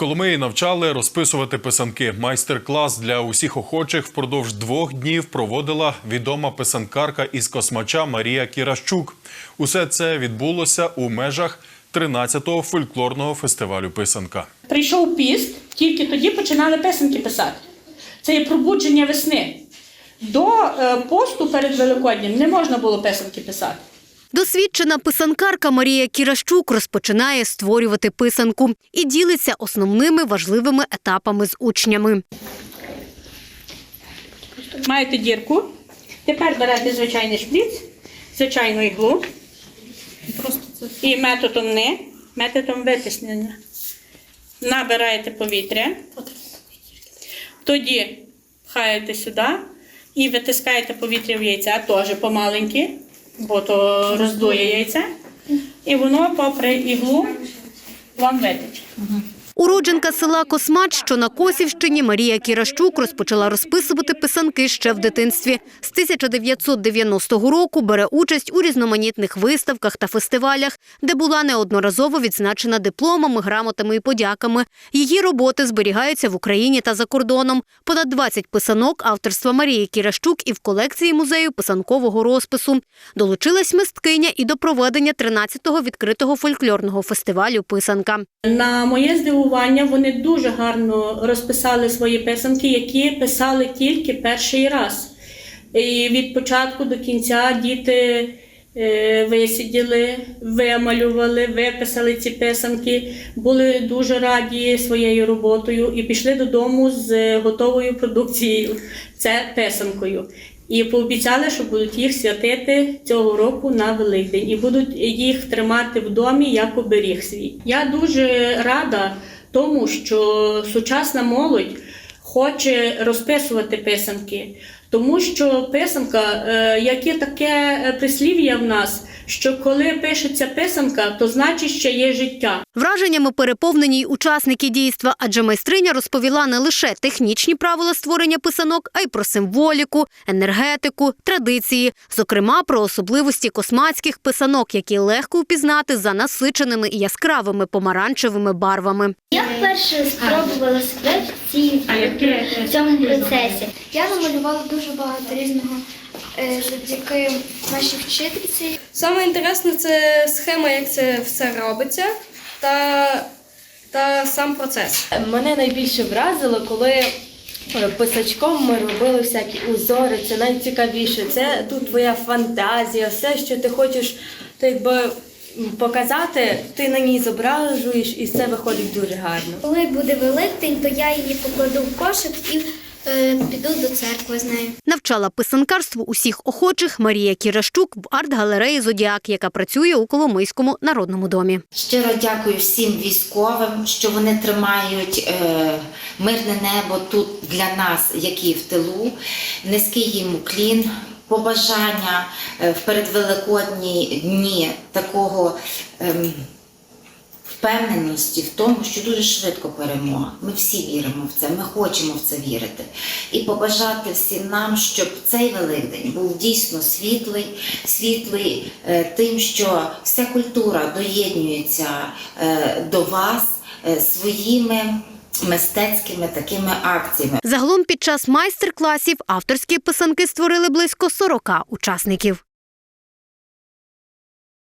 Коломиї навчали розписувати писанки. Майстер-клас для усіх охочих впродовж двох днів проводила відома писанкарка із космача Марія Кіращук. Усе це відбулося у межах 13-го фольклорного фестивалю писанка. Прийшов піст, тільки тоді починали писанки писати. Це є пробудження весни. До е, посту перед Великоднем не можна було писанки писати. Досвідчена писанкарка Марія Кіращук розпочинає створювати писанку і ділиться основними важливими етапами з учнями. Маєте дірку. Тепер берете звичайний шприц, звичайну іглу. І методом не, методом витиснення. Набираєте повітря. Тоді пхаєте сюди і витискаєте повітря в яйця, теж помаленьки, бо то роздує яйце. І воно попри іглу вам витече. Уродженка села Космач, що на Косівщині, Марія Кіращук розпочала розписувати писанки ще в дитинстві. З 1990 року бере участь у різноманітних виставках та фестивалях, де була неодноразово відзначена дипломами, грамотами і подяками. Її роботи зберігаються в Україні та за кордоном. Понад 20 писанок авторства Марії Кіращук і в колекції музею писанкового розпису. Долучилась мисткиня і до проведення 13-го відкритого фольклорного фестивалю Писанка. На моє здивування, вони дуже гарно розписали свої писанки, які писали тільки перший раз. І від початку до кінця діти е, висиділи, вималювали, виписали ці писанки, були дуже раді своєю роботою і пішли додому з готовою продукцією. Це писанкою. І пообіцяли, що будуть їх святити цього року на Великдень і будуть їх тримати в домі як оберіг свій. Я дуже рада тому, що сучасна молодь хоче розписувати писанки, тому що писанка, е, як є таке е, прислів'я в нас, що коли пишеться писанка, то значить, що є життя. Враженнями переповнені й учасники дійства, адже майстриня розповіла не лише технічні правила створення писанок, а й про символіку, енергетику, традиції, зокрема про особливості космацьких писанок, які легко впізнати за насиченими і яскравими помаранчевими барвами. Я вперше спробувала себе в, в цьому процесі. Я намалювала дуже багато різного е, завдяки нашій вчительці. Саме інтересне це схема, як це все робиться, та, та сам процес. Мене найбільше вразило, коли е, писачком ми робили всякі узори. Це найцікавіше. Це тут твоя фантазія, все, що ти хочеш, то якби показати, ти на ній зображуєш, і це виходить дуже гарно. Коли буде Великдень, то я її покладу в кошик і е, піду до церкви з нею. Навчала писанкарству усіх охочих Марія Кіращук в арт-галереї Зодіак, яка працює у Коломийському народному домі. Щиро дякую всім військовим, що вони тримають е, мирне небо тут для нас, які в тилу. Низький їм уклін, побажання е, в передвеликодні дні такого. ем, Впевненості в тому, що дуже швидко перемога. Ми всі віримо в це, ми хочемо в це вірити. І побажати всім нам, щоб цей Великдень був дійсно світлий, світлий е, тим, що вся культура доєднується е, до вас е, своїми мистецькими такими акціями. Загалом під час майстер-класів авторські писанки створили близько 40 учасників.